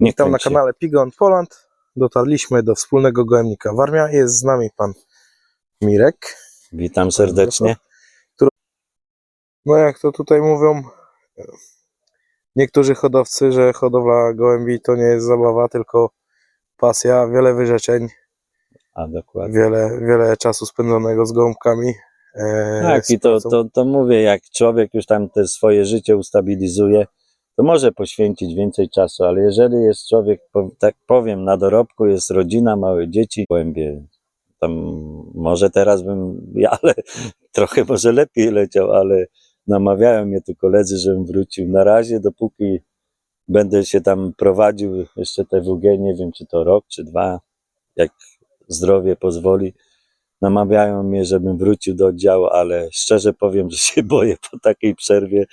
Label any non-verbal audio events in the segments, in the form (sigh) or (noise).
Nie Witam na kanale Pigon Poland. Dotarliśmy do wspólnego gołębnika Warmia. Jest z nami pan Mirek. Witam serdecznie. No jak to tutaj mówią niektórzy hodowcy, że hodowla gołębi to nie jest zabawa, tylko pasja, wiele wyrzeczeń, A dokładnie. wiele, wiele czasu spędzonego z gołąbkami. E, Tak, i to, to, to mówię, jak człowiek już tam te swoje życie ustabilizuje, to może poświęcić więcej czasu, ale jeżeli jest człowiek, tak powiem, na dorobku, jest rodzina, małe dzieci, głębie, tam może teraz bym, (laughs) ale trochę może lepiej leciał, ale namawiają mnie tu koledzy, żebym wrócił. Na razie, dopóki będę się tam prowadził, jeszcze TWG, nie wiem czy to rok, czy dwa, jak zdrowie pozwoli, namawiają mnie, żebym wrócił do oddziału, ale szczerze powiem, że się (laughs) boję po takiej przerwie.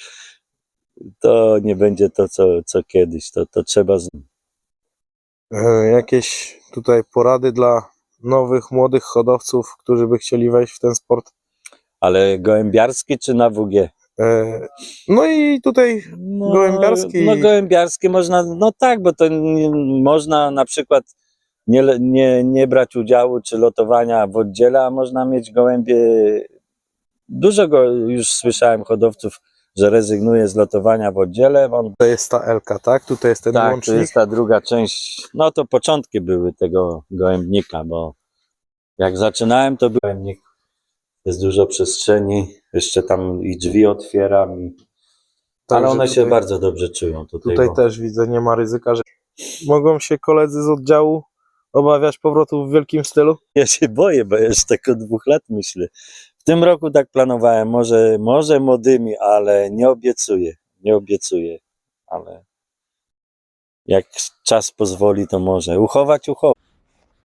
To nie będzie to, co, co kiedyś. To, to trzeba. z- E, jakieś tutaj porady dla nowych, młodych hodowców, którzy by chcieli wejść w ten sport. Ale gołębiarski czy na WG? E, no i tutaj No, Gołębiarski- No, gołębiarski można, no tak, bo to nie, można na przykład nie, nie, nie brać udziału czy lotowania w oddziale, a można mieć gołębie. Dużo go już słyszałem hodowców, że rezygnuje z lotowania w oddziale. On to jest ta Elka, tak? Tutaj jest ten tak, to łącznik. jest ta druga część. No to początki były tego gołębnika, bo jak zaczynałem, to był gołębnik. Jest dużo przestrzeni, jeszcze tam i drzwi otwieram, i... ale one się tutaj- bardzo dobrze czują tutaj. Tutaj bo- też widzę, nie ma ryzyka, że mogą się koledzy z oddziału obawiać powrotu w wielkim stylu. Ja się boję, bo ja już tak od dwóch lat myślę. W tym roku tak planowałem, może, może młodymi, ale nie obiecuję, nie obiecuję, ale jak czas pozwoli, to może. Uchować, uchować.